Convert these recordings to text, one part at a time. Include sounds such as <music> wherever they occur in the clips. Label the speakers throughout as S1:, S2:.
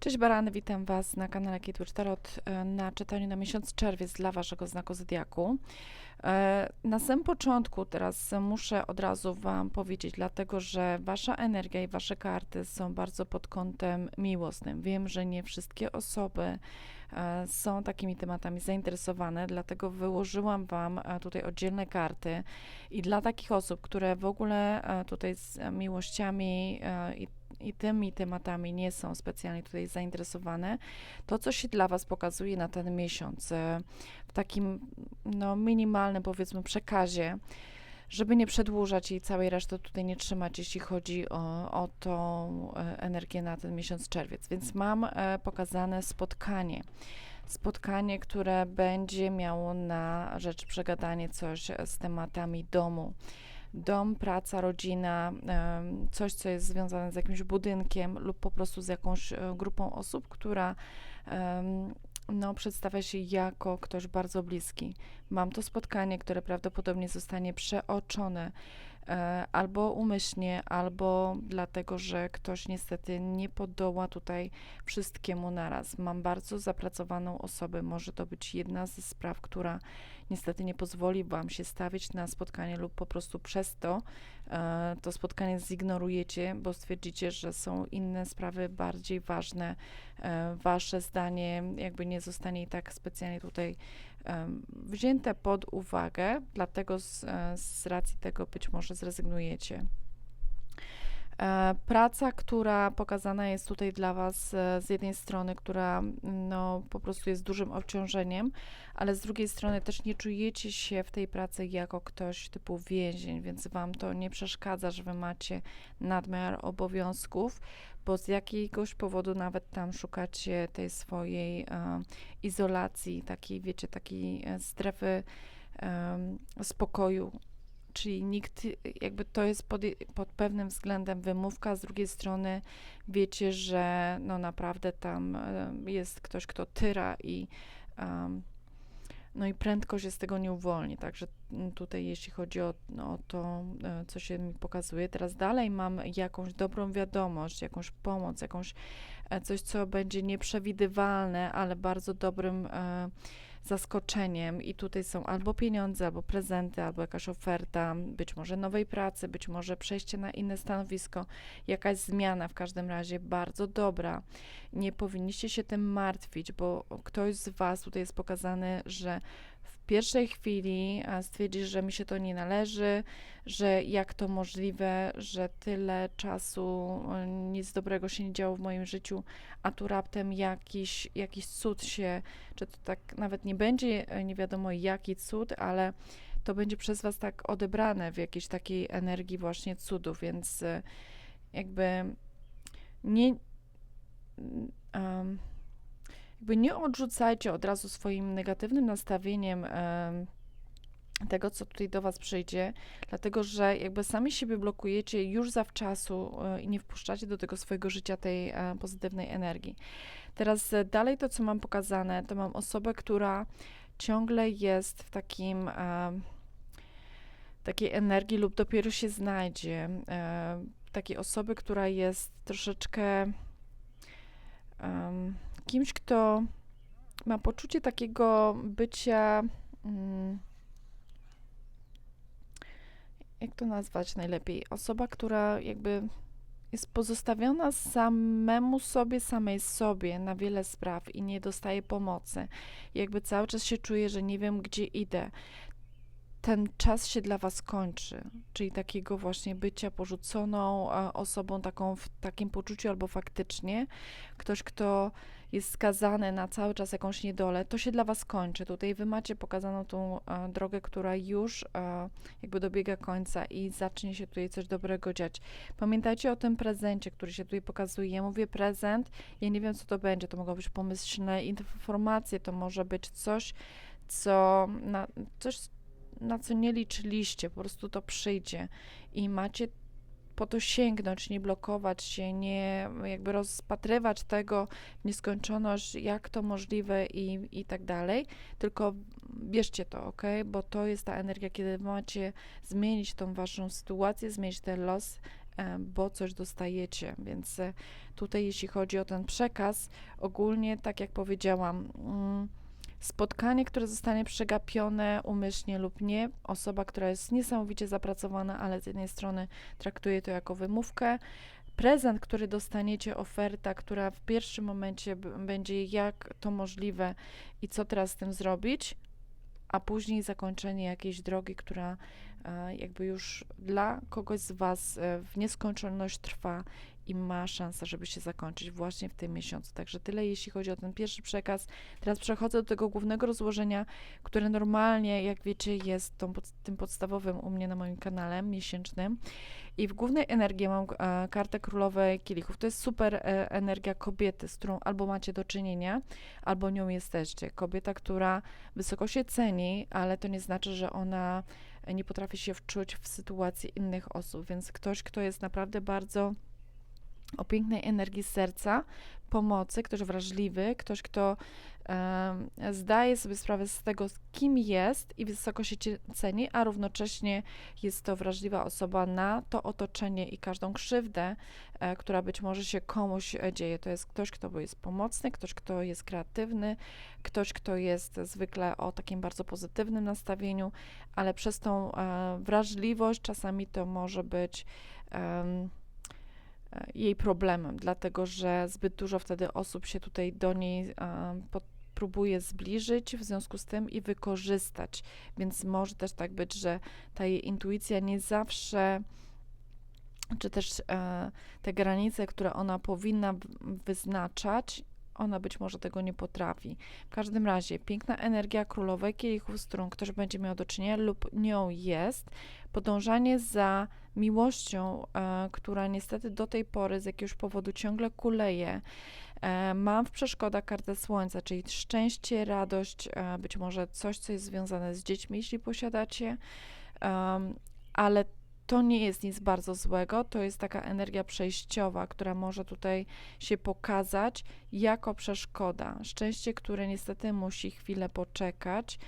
S1: Cześć Barany, witam Was na kanale Kitwitch Tarot e, na czytaniu na miesiąc czerwiec dla Waszego znaku Zodiaku. E, na samym początku teraz muszę od razu Wam powiedzieć, dlatego że Wasza energia i Wasze karty są bardzo pod kątem miłosnym. Wiem, że nie wszystkie osoby e, są takimi tematami zainteresowane, dlatego wyłożyłam Wam tutaj oddzielne karty i dla takich osób, które w ogóle tutaj z miłościami i i tymi tematami nie są specjalnie tutaj zainteresowane, to co się dla Was pokazuje na ten miesiąc e, w takim no, minimalnym powiedzmy przekazie, żeby nie przedłużać i całej reszty tutaj nie trzymać, jeśli chodzi o, o tą e, energię na ten miesiąc czerwiec. Więc mam e, pokazane spotkanie spotkanie, które będzie miało na rzecz przegadanie coś z tematami domu dom, praca, rodzina, coś, co jest związane z jakimś budynkiem lub po prostu z jakąś e, grupą osób, która no, przedstawia się jako ktoś bardzo bliski. Mam to spotkanie, które prawdopodobnie zostanie przeoczone albo umyślnie, albo dlatego, że ktoś niestety nie podoła tutaj wszystkiemu naraz. Mam bardzo zapracowaną osobę, może to być jedna ze spraw, która niestety nie pozwoli Wam się stawić na spotkanie lub po prostu przez to e, to spotkanie zignorujecie, bo stwierdzicie, że są inne sprawy bardziej ważne. E, wasze zdanie jakby nie zostanie i tak specjalnie tutaj e, wzięte pod uwagę, dlatego z, z racji tego być może zrezygnujecie. E, praca, która pokazana jest tutaj dla Was e, z jednej strony, która no, po prostu jest dużym obciążeniem, ale z drugiej strony też nie czujecie się w tej pracy jako ktoś typu więzień, więc Wam to nie przeszkadza, że Wy macie nadmiar obowiązków, bo z jakiegoś powodu nawet tam szukacie tej swojej e, izolacji, takiej, wiecie, takiej strefy spokoju, czyli nikt, jakby to jest pod, pod pewnym względem wymówka, z drugiej strony wiecie, że no naprawdę tam jest ktoś, kto tyra i um, no i prędko się z tego nie uwolni. Także tutaj, jeśli chodzi o, no, o to, e, co się mi pokazuje, teraz dalej mam jakąś dobrą wiadomość, jakąś pomoc, jakąś e, coś, co będzie nieprzewidywalne, ale bardzo dobrym. E, zaskoczeniem i tutaj są albo pieniądze, albo prezenty, albo jakaś oferta, być może nowej pracy, być może przejście na inne stanowisko, jakaś zmiana w każdym razie bardzo dobra. Nie powinniście się tym martwić, bo ktoś z Was tutaj jest pokazany, że pierwszej chwili stwierdzisz, że mi się to nie należy, że jak to możliwe, że tyle czasu e, nic dobrego się nie działo w moim życiu, a tu raptem jakiś, jakiś cud się, czy to tak nawet nie będzie, e, nie wiadomo jaki cud, ale to będzie przez Was tak odebrane w jakiejś takiej energii właśnie cudu, więc e, jakby nie. Um, jakby nie odrzucajcie od razu swoim negatywnym nastawieniem tego, co tutaj do Was przyjdzie, dlatego że jakby sami siebie blokujecie już zawczasu e, i nie wpuszczacie do tego swojego życia tej e, pozytywnej energii. Teraz e, dalej to, co mam pokazane, to mam osobę, która ciągle jest w takim takiej energii lub dopiero się znajdzie. Takiej osoby, która jest troszeczkę um, kimś, kto ma poczucie takiego bycia. Mm, jak to nazwać najlepiej? Osoba, która jakby jest pozostawiona samemu sobie, samej sobie na wiele spraw i nie dostaje pomocy. jakby cały czas się czuje, że nie wiem, gdzie idę. Ten czas się dla Was kończy, czyli takiego właśnie bycia porzuconą osobą, taką w takim poczuciu, albo faktycznie ktoś, kto jest skazany na cały czas jakąś niedolę, to się dla Was kończy. Tutaj Wy macie pokazaną tą e, drogę, która już e, jakby dobiega końca i zacznie się tutaj coś dobrego dziać. Pamiętajcie o tym prezencie, który się tutaj pokazuje. Ja mówię prezent, ja nie wiem, co to będzie. To mogą być pomyślne informacje, to może być coś, co na, coś, na co nie liczyliście, po prostu to przyjdzie i macie po to sięgnąć, nie blokować się, nie jakby rozpatrywać tego w nieskończoność, jak to możliwe i, i tak dalej, tylko bierzcie to, ok? Bo to jest ta energia, kiedy macie zmienić tą waszą sytuację, zmienić ten los e, bo coś dostajecie. Więc e, tutaj, jeśli chodzi o ten przekaz, ogólnie, tak jak powiedziałam, mm, spotkanie, które zostanie przegapione umyślnie lub nie, osoba, która jest niesamowicie zapracowana, ale z jednej strony traktuje to jako wymówkę, prezent, który dostaniecie, oferta, która w pierwszym momencie będzie jak to możliwe i co teraz z tym zrobić, a później zakończenie jakiejś drogi, która jakby już dla kogoś z Was e, w nieskończoność trwa i ma szansę, żeby się zakończyć właśnie w tym miesiącu. Także tyle, jeśli chodzi o ten pierwszy przekaz. Teraz przechodzę do tego głównego rozłożenia, które normalnie, jak wiecie, jest tą, tym podstawowym u mnie na moim kanale miesięcznym. I w głównej energii mam e, kartę królowej kielichów. To jest super e, energia kobiety, z którą albo macie do czynienia, albo nią jesteście. Kobieta, która wysoko się ceni, ale to nie znaczy, że ona nie potrafi się wczuć w sytuację innych osób. Więc ktoś, kto jest naprawdę bardzo o pięknej energii serca, pomocy, ktoś wrażliwy, ktoś, kto zdaje sobie sprawę z tego, kim jest i wysoko się ceni, a równocześnie jest to wrażliwa osoba na to otoczenie i każdą krzywdę, e, która być może się komuś dzieje. To jest ktoś, kto jest pomocny, ktoś, kto jest kreatywny, ktoś, kto jest zwykle o takim bardzo pozytywnym nastawieniu, ale przez tą e, wrażliwość czasami to może być jej problemem, dlatego że zbyt dużo wtedy osób się tutaj do niej pod, próbuje zbliżyć w związku z tym i wykorzystać. Więc może też tak być, że ta jej intuicja nie zawsze czy też e, te granice, które ona powinna wyznaczać, ona być może tego nie potrafi. W każdym razie, piękna energia królowej kielichów, którą ktoś będzie miał do czynienia lub nią jest, podążanie za miłością, e, która niestety do tej pory z jakiegoś powodu ciągle kuleje. E, mam w przeszkodach kartę słońca, czyli szczęście, radość, e, być może coś, co jest związane z dziećmi, jeśli posiadacie, ale to nie jest nic bardzo złego, to jest taka energia przejściowa, która może tutaj się pokazać jako przeszkoda. Szczęście, które niestety musi chwilę poczekać.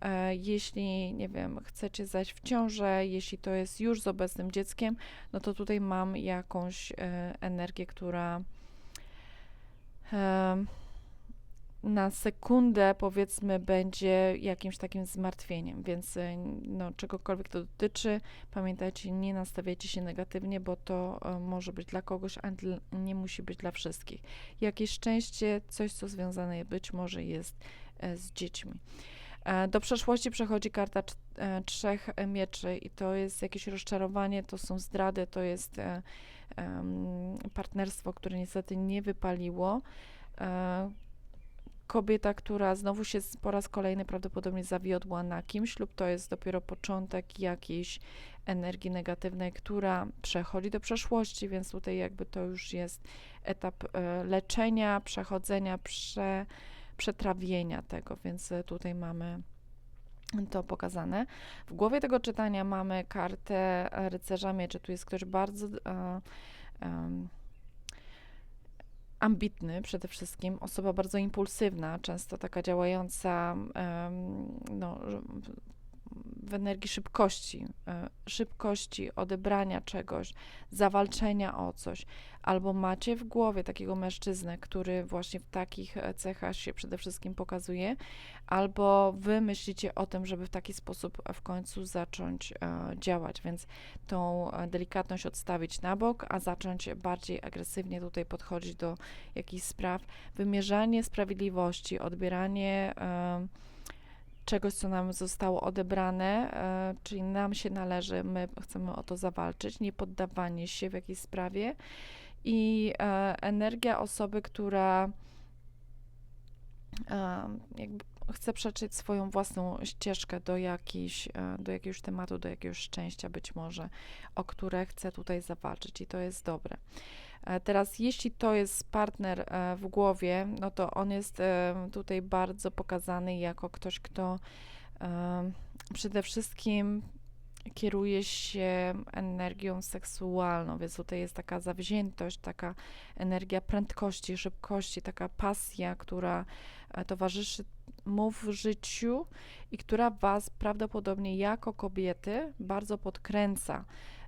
S1: E, jeśli, nie wiem, chcecie zajść w ciążę, jeśli to jest już z obecnym dzieckiem, no to tutaj mam jakąś energię, która na sekundę, powiedzmy, będzie jakimś takim zmartwieniem, więc no, czegokolwiek to dotyczy, pamiętajcie, nie nastawiajcie się negatywnie, bo to może być dla kogoś, a nie musi być dla wszystkich. Jakieś szczęście, coś, co związane być może jest z dziećmi. E, do przeszłości przechodzi karta e, trzech mieczy i to jest jakieś rozczarowanie, to są zdrady, to jest e, partnerstwo, które niestety nie wypaliło. Kobieta, która znowu się po raz kolejny prawdopodobnie zawiodła na kimś, lub to jest dopiero początek jakiejś energii negatywnej, która przechodzi do przeszłości, więc tutaj jakby to już jest etap leczenia, przechodzenia, prze przetrawienia tego, więc e, tutaj mamy to pokazane. W głowie tego czytania mamy kartę rycerza mieczy. Tu jest ktoś bardzo e, ambitny przede wszystkim, osoba bardzo impulsywna, często taka działająca no, w energii szybkości, e, szybkości odebrania czegoś, zawalczenia o coś, albo macie w głowie takiego mężczyznę, który właśnie w takich e, cechach się przede wszystkim pokazuje, albo wy myślicie o tym, żeby w taki sposób w końcu zacząć e, działać, więc tą delikatność odstawić na bok, a zacząć bardziej agresywnie tutaj podchodzić do jakichś spraw, wymierzanie sprawiedliwości, odbieranie czegoś, co nam zostało odebrane, e, czyli nam się należy, my chcemy o to zawalczyć, nie poddawanie się w jakiejś sprawie i e, energia osoby, która e, jakby chce przeczyć swoją własną ścieżkę do, jakiejś, do jakiegoś tematu, do jakiegoś szczęścia być może, o które chce tutaj zawalczyć i to jest dobre. E, teraz, jeśli to jest partner e, w głowie, no to on jest e, tutaj bardzo pokazany jako ktoś, kto przede wszystkim kieruje się energią seksualną, więc tutaj jest taka zawziętość, taka energia prędkości, szybkości, taka pasja, która towarzyszy mu w życiu i która Was prawdopodobnie jako kobiety bardzo podkręca.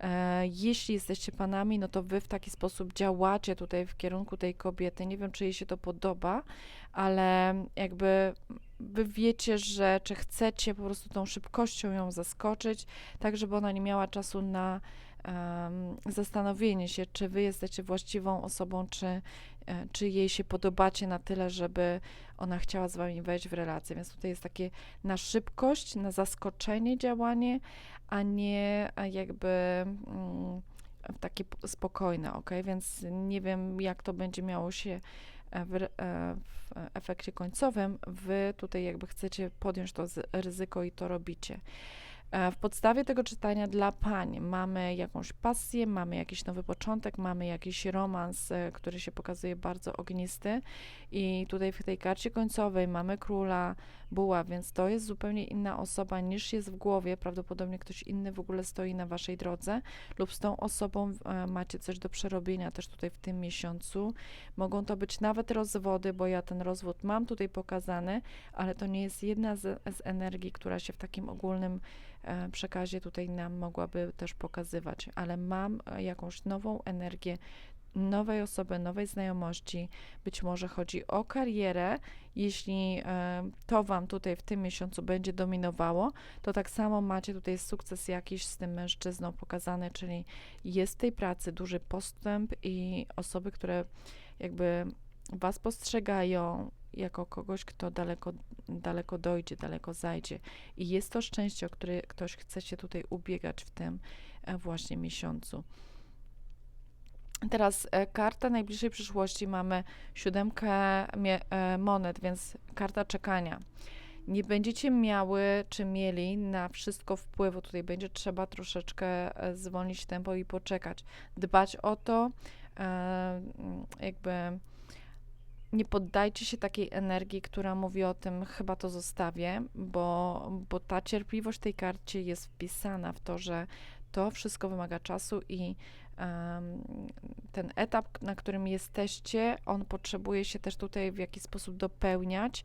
S1: E, Jeśli jesteście panami, no to wy w taki sposób działacie tutaj w kierunku tej kobiety. Nie wiem, czy jej się to podoba, ale jakby wy wiecie, że czy chcecie po prostu tą szybkością ją zaskoczyć, tak żeby ona nie miała czasu na zastanowienie się, czy wy jesteście właściwą osobą, czy, e, czy jej się podobacie na tyle, żeby ona chciała z wami wejść w relację. Więc tutaj jest takie na szybkość, na zaskoczenie działanie, a nie jakby mm, takie spokojne, ok? Więc nie wiem, jak to będzie miało się e, w, e, w efekcie końcowym. Wy tutaj jakby chcecie podjąć to ryzyko i to robicie. W podstawie tego czytania dla pań mamy jakąś pasję, mamy jakiś nowy początek, mamy jakiś romans, e, który się pokazuje bardzo ognisty i tutaj w tej karcie końcowej mamy króla buła, więc to jest zupełnie inna osoba niż jest w głowie. Prawdopodobnie ktoś inny w ogóle stoi na waszej drodze lub z tą osobą e, macie coś do przerobienia też tutaj w tym miesiącu. Mogą to być nawet rozwody, bo ja ten rozwód mam tutaj pokazany, ale to nie jest jedna z, z energii, która się w takim ogólnym przekazie tutaj nam mogłaby też pokazywać, ale mam e, jakąś nową energię nowej osoby, nowej znajomości. Być może chodzi o karierę. Jeśli e, to Wam tutaj w tym miesiącu będzie dominowało, to tak samo macie tutaj sukces jakiś z tym mężczyzną pokazany, czyli jest w tej pracy duży postęp i osoby, które jakby Was postrzegają jako kogoś, kto daleko, daleko dojdzie, daleko zajdzie. I jest to szczęście, o które ktoś chce się tutaj ubiegać w tym e, właśnie miesiącu. Teraz e, karta najbliższej przyszłości mamy siódemkę e, monet, więc karta czekania. Nie będziecie miały czy mieli na wszystko wpływu. Tutaj będzie trzeba troszeczkę zwolnić tempo i poczekać. Dbać o to, jakby nie poddajcie się takiej energii, która mówi o tym, chyba to zostawię, bo, bo ta cierpliwość tej karcie jest wpisana w to, że to wszystko wymaga czasu i em, ten etap, na którym jesteście, on potrzebuje się też tutaj w jakiś sposób dopełniać.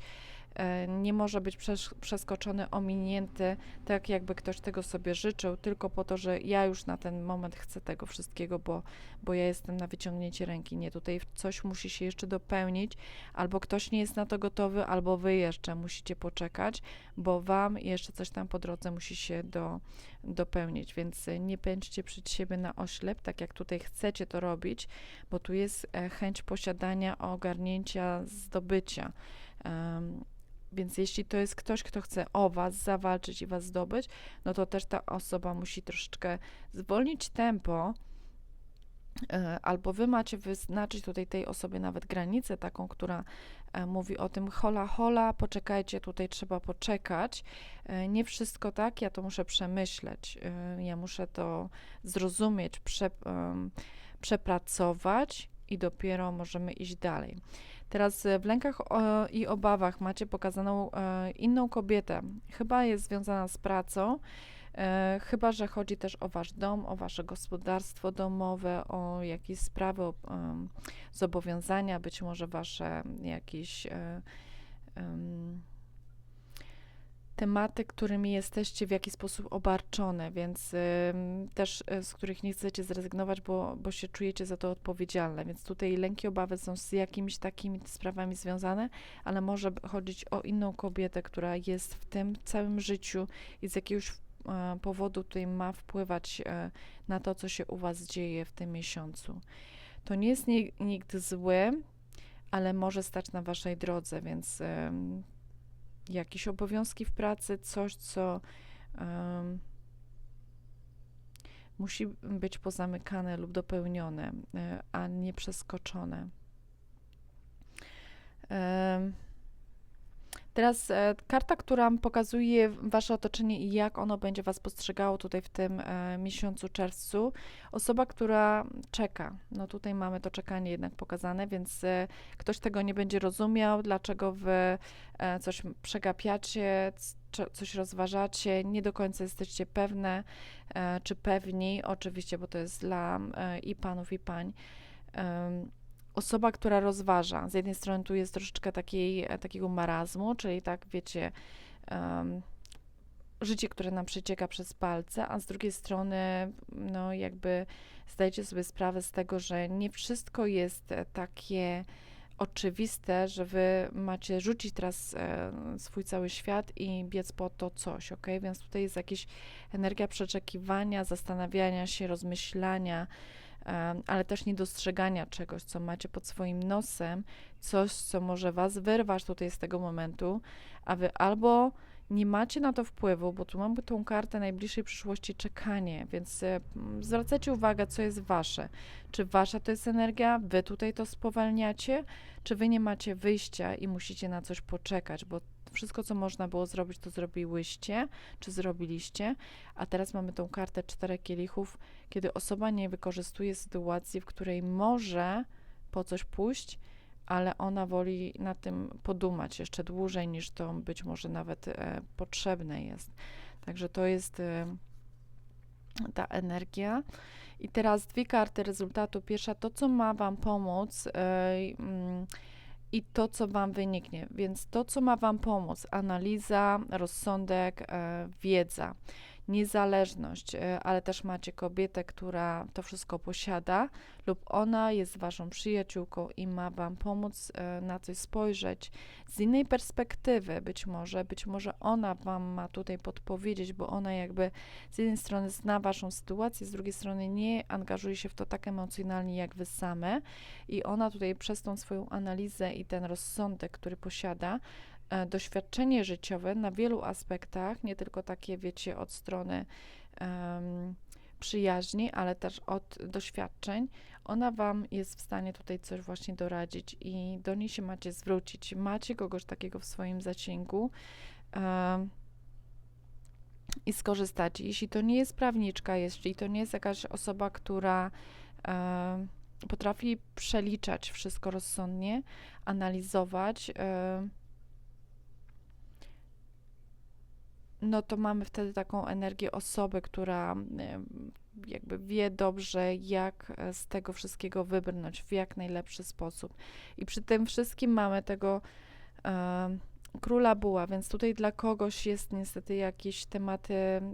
S1: E, Nie może być przeskoczony, ominięty, tak jakby ktoś tego sobie życzył, tylko po to, że ja już na ten moment chcę tego wszystkiego, bo, bo ja jestem na wyciągnięcie ręki. Nie, tutaj coś musi się jeszcze dopełnić, albo ktoś nie jest na to gotowy, albo wy jeszcze musicie poczekać, bo wam jeszcze coś tam po drodze musi się do, dopełnić, więc e, nie pędźcie przed siebie na oślep, tak jak tutaj chcecie to robić, bo tu jest e, chęć posiadania, ogarnięcia, zdobycia. Em, więc jeśli to jest ktoś, kto chce o was zawalczyć i was zdobyć, no to też ta osoba musi troszeczkę zwolnić tempo, e, albo wy macie wyznaczyć tutaj tej osobie nawet granicę taką, która e, mówi o tym hola, hola, poczekajcie, tutaj trzeba poczekać. E, Nie wszystko tak, ja to muszę przemyśleć, ja muszę to zrozumieć, prze, przepracować i dopiero możemy iść dalej. Teraz e, w lękach o, i obawach macie pokazaną e, inną kobietę. Chyba jest związana z pracą, e, chyba że chodzi też o wasz dom, o wasze gospodarstwo domowe, o jakieś sprawy, o, em, zobowiązania, być może wasze jakieś e, em, tematy, którymi jesteście w jakiś sposób obarczone, więc ym, też y, z których nie chcecie zrezygnować, bo, bo się czujecie za to odpowiedzialne. Więc tutaj lęki, obawy są z jakimiś takimi sprawami związane, ale może chodzić o inną kobietę, która jest w tym całym życiu i z jakiegoś e, powodu tutaj ma wpływać e, na to, co się u Was dzieje w tym miesiącu. To nie jest ni- nikt zły, ale może stać na Waszej drodze, więc ym, jakieś obowiązki w pracy, coś, co em, musi być pozamykane lub dopełnione, e, a nie przeskoczone. Em, Teraz e, karta, która pokazuje wasze otoczenie i jak ono będzie was postrzegało tutaj w tym e, miesiącu czerwcu. Osoba, która czeka. No tutaj mamy to czekanie jednak pokazane, więc e, ktoś tego nie będzie rozumiał, dlaczego wy e, coś przegapiacie, coś rozważacie, nie do końca jesteście pewne e, czy pewni, oczywiście, bo to jest dla e, i panów, i pań. Em, Osoba, która rozważa, z jednej strony tu jest e, troszeczkę takiej, takiego marazmu, czyli tak wiecie, em, życie, które nam przecieka przez palce, a z drugiej strony, no jakby zdajecie sobie sprawę z tego, że nie wszystko jest e, takie oczywiste, że wy macie rzucić teraz e, swój cały świat i biec po to coś, ok? Więc tutaj jest jakaś energia przeczekiwania, zastanawiania się, rozmyślania, e, ale też niedostrzegania czegoś, co macie pod swoim nosem, coś, co może was wyrwać tutaj z tego momentu, a wy albo nie macie na to wpływu, bo tu mamy tą kartę najbliższej przyszłości czekanie, więc e, zwracajcie uwagę, co jest wasze. Czy wasza to jest energia, wy tutaj to spowalniacie, czy wy nie macie wyjścia i musicie na coś poczekać, bo wszystko, co można było zrobić, to zrobiłyście, czy zrobiliście, a teraz mamy tą kartę czterech kielichów, kiedy osoba nie wykorzystuje sytuacji, w której może po coś pójść, ale ona woli na tym podumać jeszcze dłużej niż to być może nawet e, potrzebne jest. Także to jest e, ta energia. I teraz dwie karty rezultatu. Pierwsza to, co ma Wam pomóc. E, mm, i to, co Wam wyniknie. Więc to, co ma Wam pomóc, analiza, rozsądek, e, wiedza niezależność, e, ale też macie kobietę, która to wszystko posiada, lub ona jest waszą przyjaciółką i ma wam pomóc e, na coś spojrzeć z innej perspektywy, być może, być może ona wam ma tutaj podpowiedzieć, bo ona jakby z jednej strony zna waszą sytuację, z drugiej strony nie angażuje się w to tak emocjonalnie jak wy same i ona tutaj przez tą swoją analizę i ten rozsądek, który posiada, doświadczenie życiowe na wielu aspektach, nie tylko takie, wiecie, od strony um, przyjaźni, ale też od doświadczeń, ona Wam jest w stanie tutaj coś właśnie doradzić i do niej się macie zwrócić. Macie kogoś takiego w swoim zasięgu um, i skorzystacie. Jeśli to nie jest prawniczka, jeśli to nie jest jakaś osoba, która potrafi przeliczać wszystko rozsądnie, analizować, no to mamy wtedy taką energię osoby, która jakby wie dobrze, jak e, z tego wszystkiego wybrnąć w jak najlepszy sposób. I przy tym wszystkim mamy tego e, króla buła, więc tutaj dla kogoś jest niestety jakieś tematy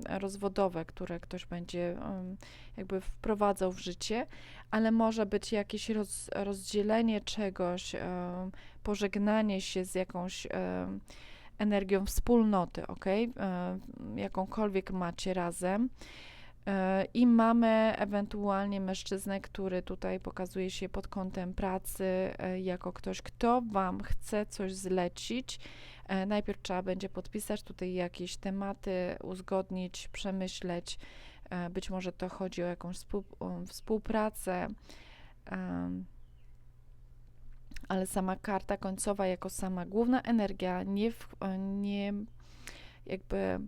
S1: rozwodowe, które ktoś będzie um, jakby wprowadzał w życie, ale może być jakieś roz, rozdzielenie czegoś, pożegnanie się z jakąś energią wspólnoty, ok? E, jakąkolwiek macie razem. E, I mamy ewentualnie mężczyznę, który tutaj pokazuje się pod kątem pracy, e, jako ktoś, kto Wam chce coś zlecić. Najpierw trzeba będzie podpisać tutaj jakieś tematy, uzgodnić, przemyśleć. Być może to chodzi o jakąś współpracę ale sama karta końcowa jako sama główna energia nie, w, nie jakby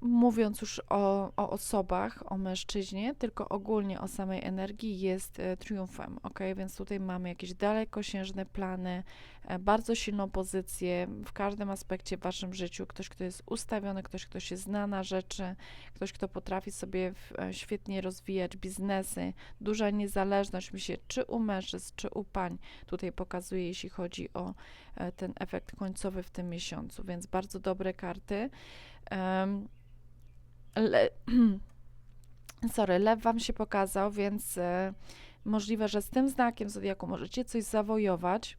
S1: mówiąc już o, o, osobach, o mężczyźnie, tylko ogólnie o samej energii jest e, triumfem, ok? Więc tutaj mamy jakieś dalekosiężne plany, e, bardzo silną pozycję w każdym aspekcie w waszym życiu. Ktoś, kto jest ustawiony, ktoś, kto się zna na rzeczy, ktoś, kto potrafi sobie w, e, świetnie rozwijać biznesy, duża niezależność mi się, czy u mężczyzn, czy u pań, tutaj pokazuje, jeśli chodzi o e, ten efekt końcowy w tym miesiącu, więc bardzo dobre karty. Um, Le <clears throat> Sorry, lew wam się pokazał, więc możliwe, że z tym znakiem zodiaku możecie coś zawojować.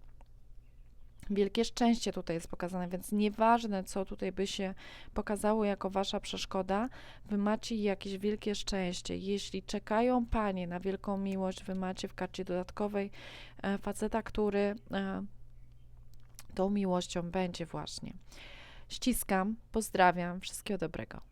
S1: Wielkie szczęście tutaj jest pokazane, więc nieważne, co tutaj by się pokazało jako wasza przeszkoda, wy macie jakieś wielkie szczęście. Jeśli czekają panie na wielką miłość, wy macie w karcie dodatkowej e, faceta, który e, tą miłością będzie właśnie. Ściskam, pozdrawiam, wszystkiego dobrego.